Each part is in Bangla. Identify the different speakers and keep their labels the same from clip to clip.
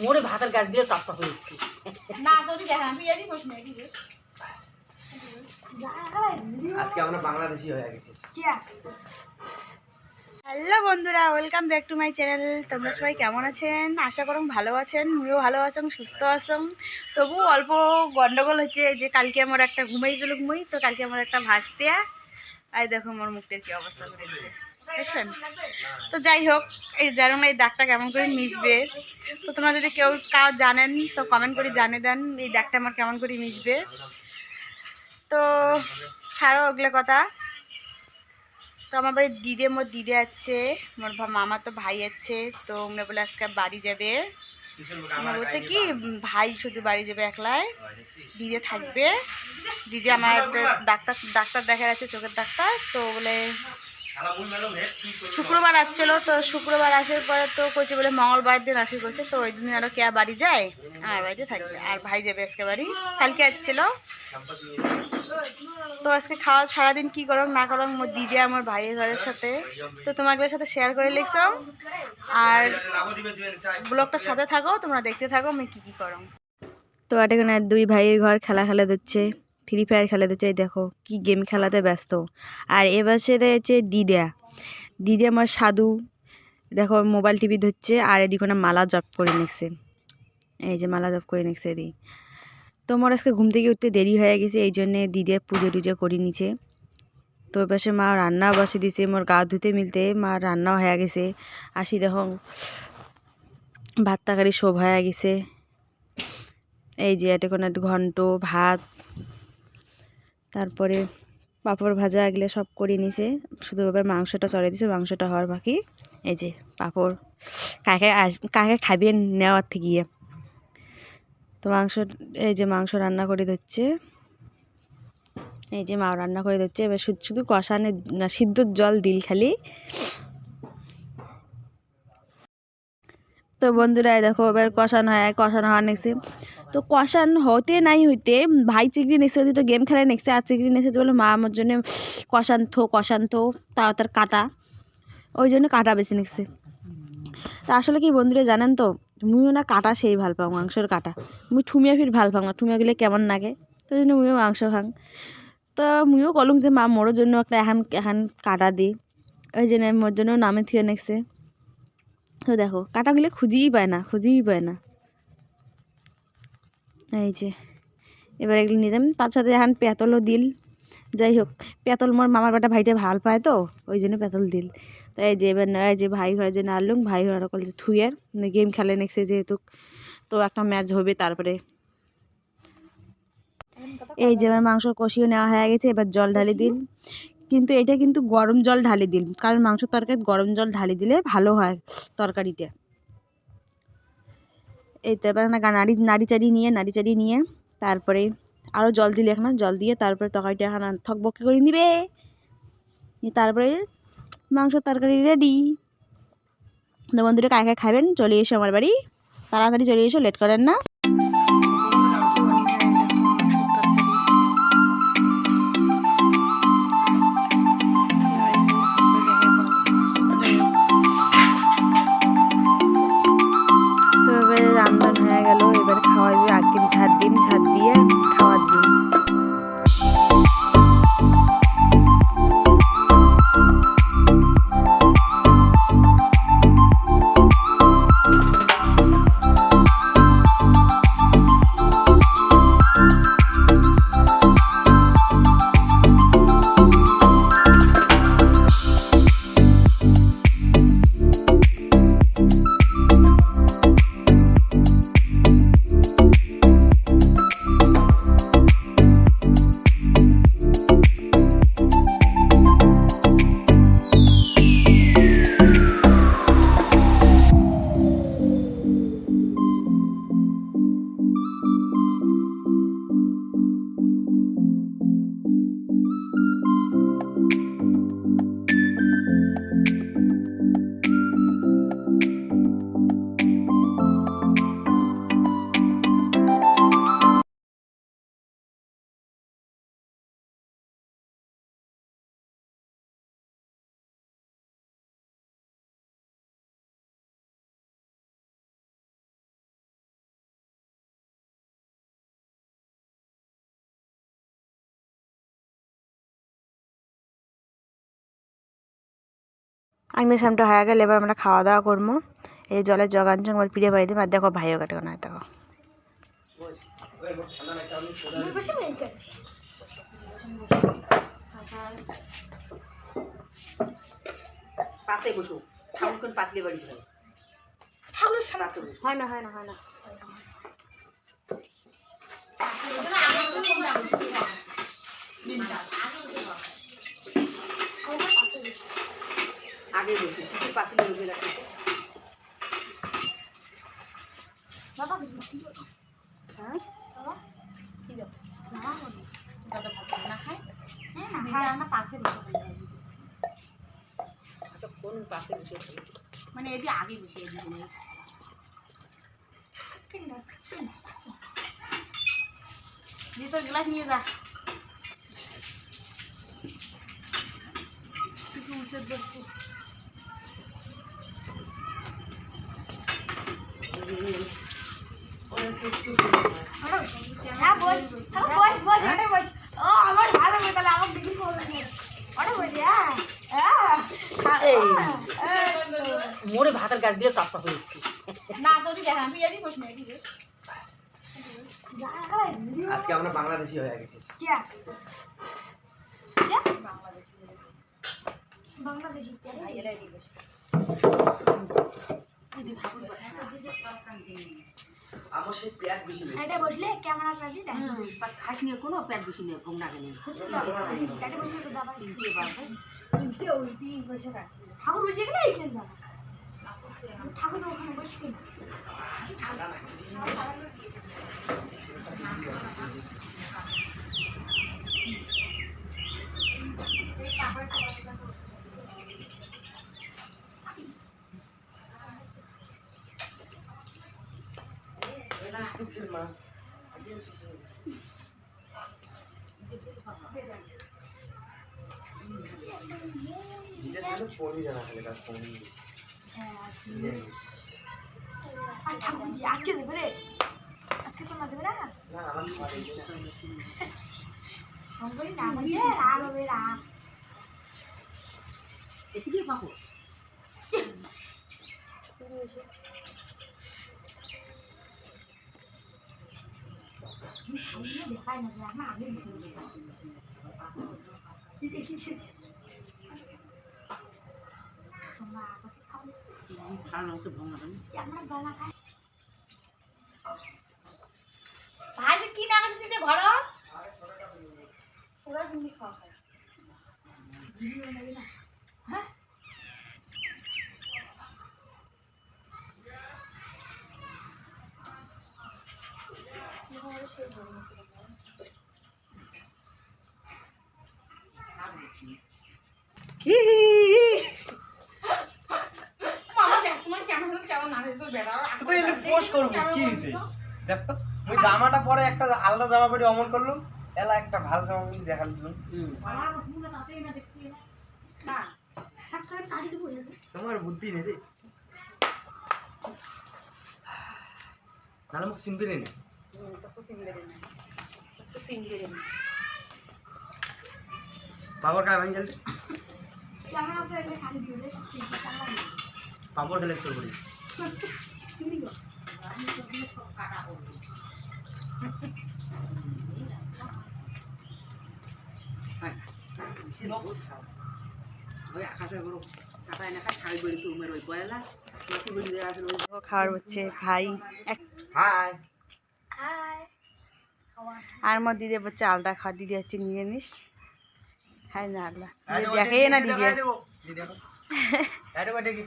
Speaker 1: মোড়ে ভাতের গাছ দিয়ে টপ টপ হয়েছে
Speaker 2: না যদি দেখা তুই এদিকে বস না
Speaker 3: আজকে আমরা বাংলাদেশি হয়ে গেছি।
Speaker 4: হ্যালো বন্ধুরা welcome back to my channel তোমরা সবাই কেমন আছেন? আশা করুন ভালো আছেন, মুইও ভালো আছেন সুস্থ আছেন তবু অল্প গন্ডগোল হচ্ছে যে কালকে আমার একটা ঘুমাইছিল ঘুমাই, তো কালকে আমার একটা ভাজতে আর দেখো আমার মুখটার কি অবস্থা করে দিচ্ছে দেখছেন? তো যাই হোক, এই জানো না এই দাগটা কেমন করে মিশবে। তো তোমরা যদি কেউ কাউ জানেন, তো কমেন্ট করে জানিয়ে দেন এই দাগটা আমার কেমন করে মিশবে। তো ছাড়ো ওগুলো কথা। তো আমার বাড়ির দিদে মোর দিদে আছে মোর মামা তো ভাই আছে তো আমরা বলে আজকে বাড়ি যাবে। আমার বলতে কি ভাই শুধু বাড়ি যাবে একলায় দিদে থাকবে। দিদি আমার একটা ডাক্তার ডাক্তার দেখা যাচ্ছে চোখের ডাক্তার তো বলে শুক্রবার আসছিল, তো শুক্রবার আসার পরে তো কইছে বলে মঙ্গলবার দিন আসি কইছে, তো ওই দিন আরও কে বাড়ি যায়? আমার বাড়িতে থাকবে। আর ভাই যাবে আজকে বাড়ি। কালকে আসছিল। তো আজকে খাওয়া সারাদিন কি করম না করম মোর দিদি আমার ভাইয়ের ঘরের সাথে। তো তোমাদের সাথে শেয়ার করে লিখছাম আর ব্লগটার সাথে থাকো, তোমরা দেখতে থাকো, আমি কি কি করম তো এখানে দুই ভাইয়ের ঘর খেলা খেলা দিচ্ছে। ফ্রি ফায়ার খেলা চাই, দেখো কি গেম খেলাতে ব্যস্ত। আর এবার সে হচ্ছে দিদা দিদি আমার সাধু। দেখো মোবাইল টিভি ধরছে, আর এদিকে না মালা জপ করে নিচ্ছে। এই যে মালা জপ করে নিচ্ছে এদিকে। তো মোর আজকে ঘুম থেকে উঠতে দেরি হয়ে গেছে, এই জন্যে দিদি পুজো টুজো করে নিছে তো ওই পাশে মা রান্না বসে দিছে মোর গা ধুতে মিলতে। মা রান্নাও হয়ে গেছে। আসি দেখো, ভাত তরকারি সব হয়ে গেছে। এই যে এটা কোনো ঘন্ট, ভাত তারপরে পাঁপড় ভাজা এগুলো সব করে নিছে। শুধু এবার মাংসটা চড়ে দিছে, মাংসটা হওয়ার বাকি। এই যে পাঁপড় কাকে আস, কাকে খাবেন নেওয়ার থেকে গিয়ে তো মাংস, এই যে মাংস রান্না করে দিচ্ছে। এই যে মা রান্না করে দিচ্ছে। এবার শুধু শুধু কষানে না সিদ্ধর জল দিল খালি। তো বন্ধুরা দেখো এবার কষানো হয়, কষানো হওয়ার নেক্সে তো কষান হতে নাই হইতে ভাই চিংড়ি নেক্সে তো গেম খেলায় নেক্সে আর চিংড়ি নেক্সে বলে মা আমার জন্য কষান থো কষান থো, তাও তার কাটা। ওই জন্য কাটা বেছে নিচ্ছে তা আসলে কি বন্ধুরা জানেন তো, মুইও না কাটা সেই ভালো পাও, মাংসর কাটা। মুই ঠুমিয়া ফির ভালো পাও না, ঠুমিয়া গেলে কেমন লাগে? তো জন্য মুইও মাংস খাং। তো মুইও কলুম যে মা মোর জন্য একটা এখন এখন কাটা দি। ওই জন্য মোর জন্য নামে থিয়ে নেছে। তো দেখো কাটাগুলো খুঁজেই পায় না, খুঁজেই পায় না। এই যে এবার এগুলো নিলাম তার সাথে এখন পেতলও দিল। যাই হোক পেতল মোর মামার বাটা ভাইটা ভালো পায় তো ওই জন্য পেতল দিল। তো এই যে এবার এই যে ভাই ঘরের জন্য আনলুম ভাই ঘর কল থুয়ের গেম খেলে নেক্সে যেহেতু। তো একটা ম্যাচ হবে তারপরে। এই যে এবার মাংস কষিয়ে নেওয়া হয়ে গেছে এবার জল ঢালি দিল। কিন্তু এটা কিন্তু গরম জল ঢালি দিল কারণ মাংস তরকারি গরম জল ঢালি দিলে ভালো হয় তরকারিটা। এই তো এবার নাড়ি নাড়ি চাড়ি নিয়ে, নাড়ি চাড়ি নিয়ে তারপরে আরও জল দিলে এখন জল দিয়ে তারপরে তরকারিটা এখন থকবকে করে নিবে। তারপরে মাংস তরকারি রেডি তো বন্ধুরা কাকে খাবেন? চলে এসো আমার বাড়ি। তাড়াতাড়ি চলে এসো লেট করেন না। আগ্নে সামটা হয়ে গেলে এবার আমরা খাওয়া দাওয়া করব। এই জলের জগান জং আমার পিড়ে বাড়ি দিই আর দেখো ভাইও কাটে না দেখো।
Speaker 2: বসে?
Speaker 1: পাশে ঠাকুর হয় পাশে বসো।
Speaker 2: হয় না হয় না হয় না।
Speaker 1: আগে বসো ঠাকুর পাশে বসে রাখো
Speaker 2: বাবা কিছু কি বলো? হ্যাঁ বাবা কি দাও না বলি দাদা ভাত না খায় হ্যাঁ না খায় আমরা পাশে বসে খাই।
Speaker 1: আচ্ছা কোন পাশে বসে খাবে?
Speaker 2: মানে এটি আগে বসে এদিকে নেই দিয়ে তোর গ্লাস নিয়ে যা কিছু উঁচুর দেখছি
Speaker 1: মোরে ভাতের গাছ দিয়ে চাপটা হয়ে
Speaker 2: না যদি দেখ আমি যদি বস নেই
Speaker 5: আজকে আমরা বাংলাদেশি হয়ে গেছি
Speaker 2: বাংলাদেশি বাংলাদেশি
Speaker 5: আমার সেই পেঁয়াজ বেশি
Speaker 2: এটা বসলে ক্যামেরা সাজি দেখ।
Speaker 1: খাস নিয়ে কোনো প্যাট বেশি নেই ঘুম না গেলে
Speaker 2: এটা বসলে তো দাদা উল্টে পারবে উল্টে উল্টি বসে ঠাকুর বুঝে গেলে এইখানে যাব ঠাকুর তো ওখানে বসবে না।
Speaker 5: ঠান্ডা লাগছে দুঃখের মা ঈদের জন্য পনির আনা খালি কাজ পনির
Speaker 2: আর ঠাকুর দিয়ে আজকে দেবে রে? আজকে তো না যাবে না?
Speaker 5: না
Speaker 2: রাগ হবে রাগ
Speaker 1: এদিকে পাবো
Speaker 2: যে কি না আনছিস রে ঘর ওরা তুমি খাওয়া খায়
Speaker 5: জামাটা পরে একটা জামা পরে অমন এলা একটা ভালো জামা পরে তোমার বুদ্ধি নেই রে। নাহলে মোক চিনবি নেই পাপড় কায় ভাঙি পাপড় খেলে একশো
Speaker 1: খায় ওই
Speaker 4: ও খাওয়ার হচ্ছে ভাই। এক
Speaker 5: হাই।
Speaker 4: আর মর দিদি হচ্ছে আলাদা খাওয়া দিদি হচ্ছে নিরামিষ খাই না আলাদা দেখে না দিদি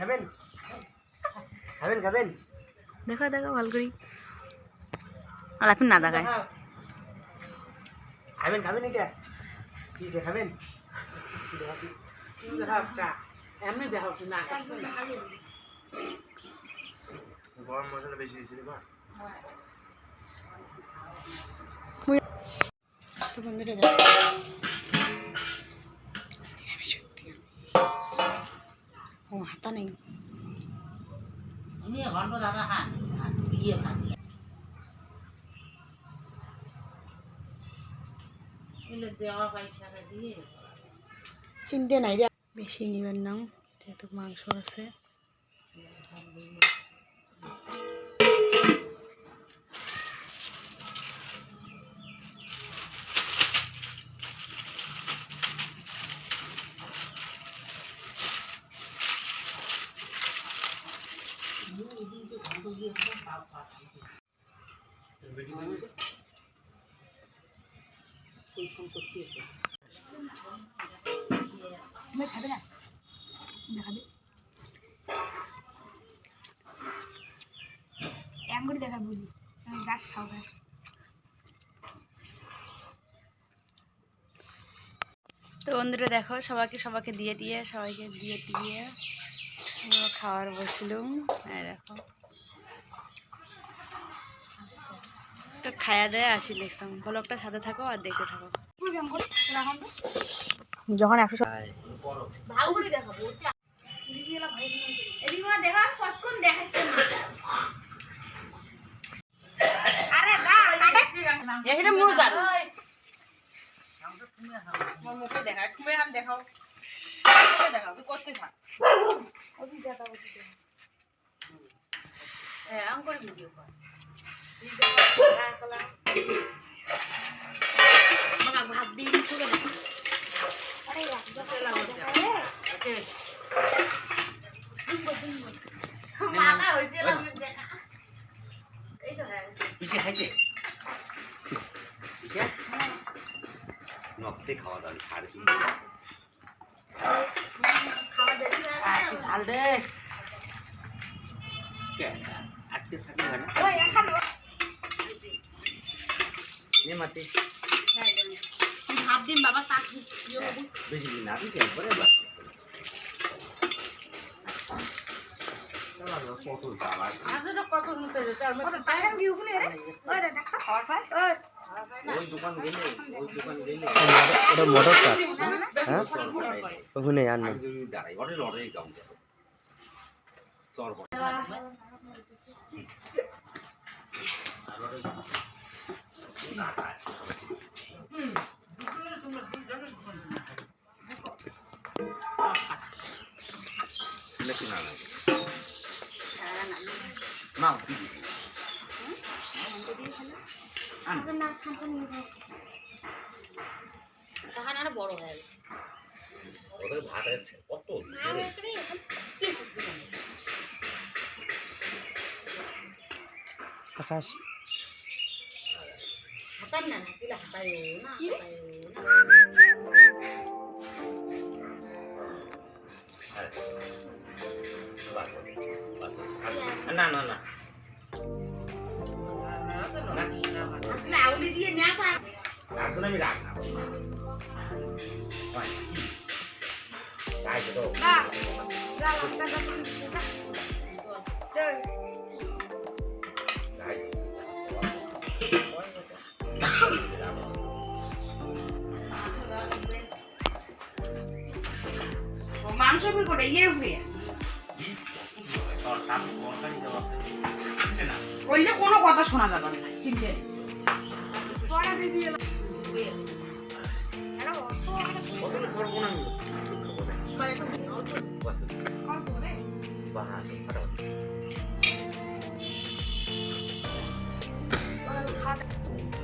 Speaker 5: খাবেন? খাবেন খাবেন?
Speaker 4: দেখো দেখো ভালো করি। আর এখন না দেখায়।
Speaker 5: খাবেন খাবেন এটা? কি খাবেন?
Speaker 1: এমনি দেখা না।
Speaker 5: গরম মশলা বেশি দিয়েছিল বা
Speaker 4: তো বন্ধুরা দেখো। ও হাতা নেই। চিনতে নাই রে বেশি নিবেন না। যেহেতু মাংস আছে
Speaker 1: এই ফোন করতে এসে
Speaker 2: তুমি গাছ খাও গাছ
Speaker 4: তো বন্ধুরা দেখো, সবাইকে সবাইকে দিয়ে দিয়ে, সবাইকে দিয়ে দিয়ে খাওয়ার বসলুম। হ্যাঁ দেখো। তো খায়া দেয় আসি দেখলাম ব্লগটা সাথে থাকো আর দেখতে থাকো। যখন একশো
Speaker 1: দেখাও। দেখাও তুই করতে থাক। হ্যাঁ আম করে ভিডিও কর। ভাত দিয়ে
Speaker 2: হ্যাঁ
Speaker 3: পিছিয়ে খাইছে নকতে খাওয়া দাওয়া সাড়ে তিন
Speaker 1: ঝাল
Speaker 3: আজকে থাকবে না
Speaker 2: ওই রাখান
Speaker 3: নে মাতে
Speaker 2: ভাত দিন বাবা তাক
Speaker 3: বেশি দিন না দিতে একবারে বাস কত দাবার
Speaker 1: আজ তো কত নিতে যেতে আর
Speaker 2: ওটা তাকান কি উকুনে রে ওই রে দেখা খাওয়ার পায়। ওই
Speaker 3: ওই দোকান গেলে ওই দোকান গেলে।
Speaker 5: ওটা মোটরটা হ্যাঁ? ওখানে আর না।
Speaker 3: আমি বড়
Speaker 1: হয়ে গেছে
Speaker 3: ভাত আছে কত
Speaker 5: আকাশ।
Speaker 1: হাতার না না কিলা হাতায় না
Speaker 3: না না না
Speaker 2: আসলে আউলি দিয়ে নেওয়া থাক
Speaker 3: এখন আমি রাখ না চাই তো
Speaker 2: না যা লঙ্কা যা ইয়ে হয়ে
Speaker 1: করলে কোনো কথা শোনা যাবে না ঠিক আছে Thank you.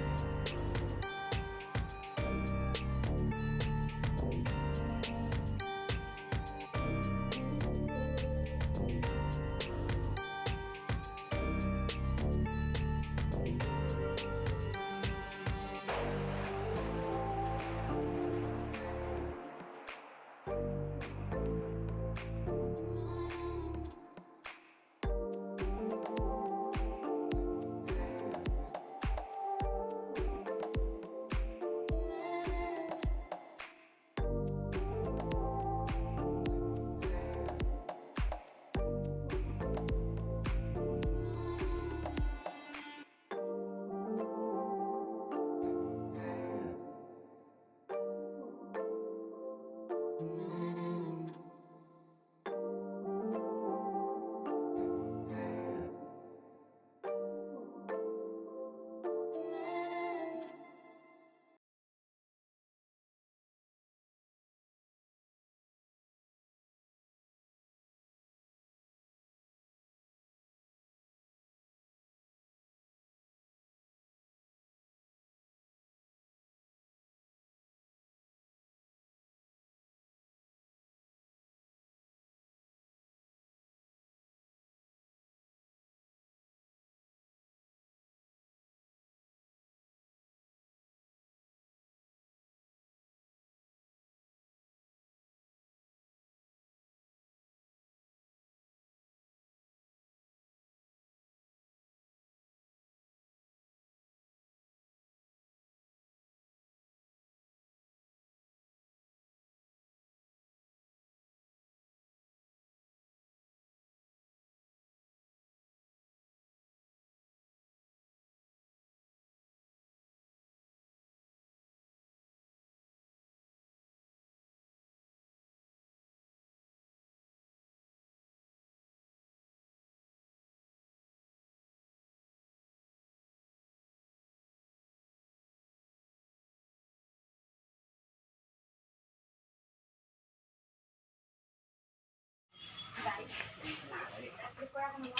Speaker 1: Buko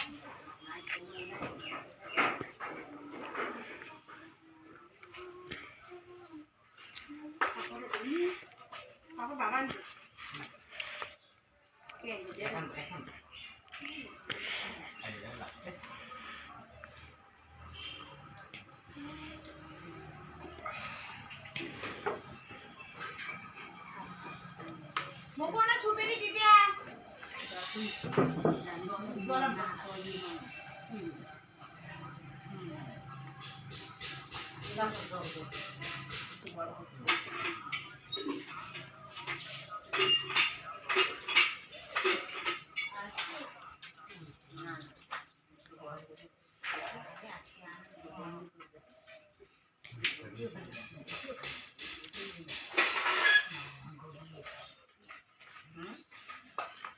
Speaker 1: na superi di dia. তিনটে
Speaker 2: পড়া দিয়ে
Speaker 3: কত করব না
Speaker 2: করে
Speaker 3: বাহা
Speaker 1: বাগান
Speaker 4: মুখোনা সুপেরি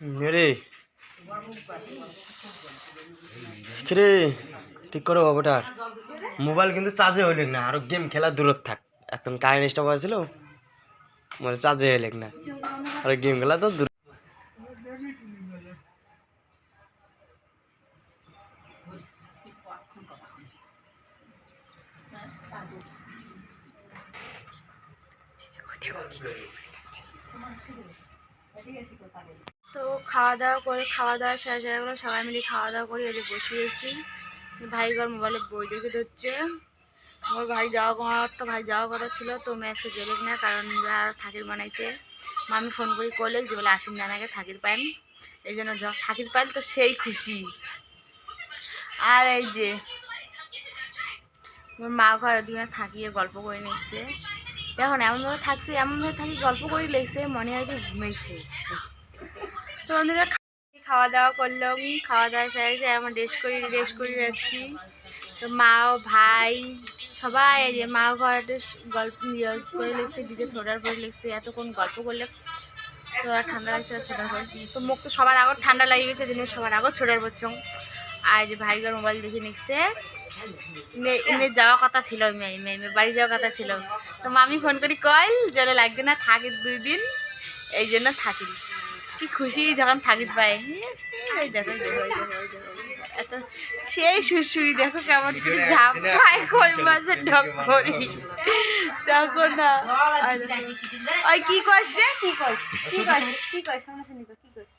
Speaker 4: দিদি
Speaker 5: রে কিরে, ঠিক করো বাবুটার মোবাইল কিন্তু চার্জে হইলেক না, আরও গেম খেলা দূরত থাক। এখন কারেন্ট স্টপ আছিল মোবাইল চার্জে হইলেক না। আর গেম খেলা তো দূর
Speaker 4: দাওয়া করে, খাওয়া দাওয়া শেষ হয়ে গেলো, সবাই মিলে খাওয়া দাওয়া করে এদের বসিয়েছি ভাই ঘর মোবাইলে বই দেখে ধরছে। আমার ভাই যাওয়া আমার তো ভাই যাওয়ার কথা ছিল, তো ম্যাচকে গেলে না কারণ আর থাকির বানাইছে। মামি ফোন করি করলে যে বলে আসিন নানাকে থাকির পাইন। এই জন্য থাকির পাইল, তো সেই খুশি। আর এই যে মা ঘরে দুজনে থাকিয়ে গল্প করে নিচ্ছে দেখুন, এমনভাবে থাকছে, এমনভাবে থাকি গল্প করে লেগছে মনে হয় যে ঘুমাইছে। তো বন্ধুরা খাওয়া দাওয়া করলাম খাওয়া দাওয়া সেরে গেছে আমার রেস্ট করি রেস্ট করে যাচ্ছি। তো মা ভাই সবাই যে মা ঘরটা গল্প ইয়ে করে লিখছে দিদি সোডার করে লিখছে, এতক্ষণ গল্প করলে তো আর ঠান্ডা লাগছে সোডার করে তো মুখ তো সবার আগত ঠান্ডা লাগে গেছে দিনে সবার আগত ছোটার বচ্চং আর যে ভাইগার মোবাইল দেখে নিচ্ছে। ইমে যাওয়ার কথা ছিল ইমে ইমে বাড়ি যাওয়ার কথা ছিল। তো মামি ফোন করি, কল জলে লাগবে না, থাকি দুই দিন, এই জন্য থাকি। কি খুশি যখন থাকি পাই দেখো। এত সেই সুরসুরি দেখো কেমন করে ঝাপ পায় কই মাছের ঢক করি। দেখো না। ওই কি কস রে? কি কস কি কস কি কস কি কস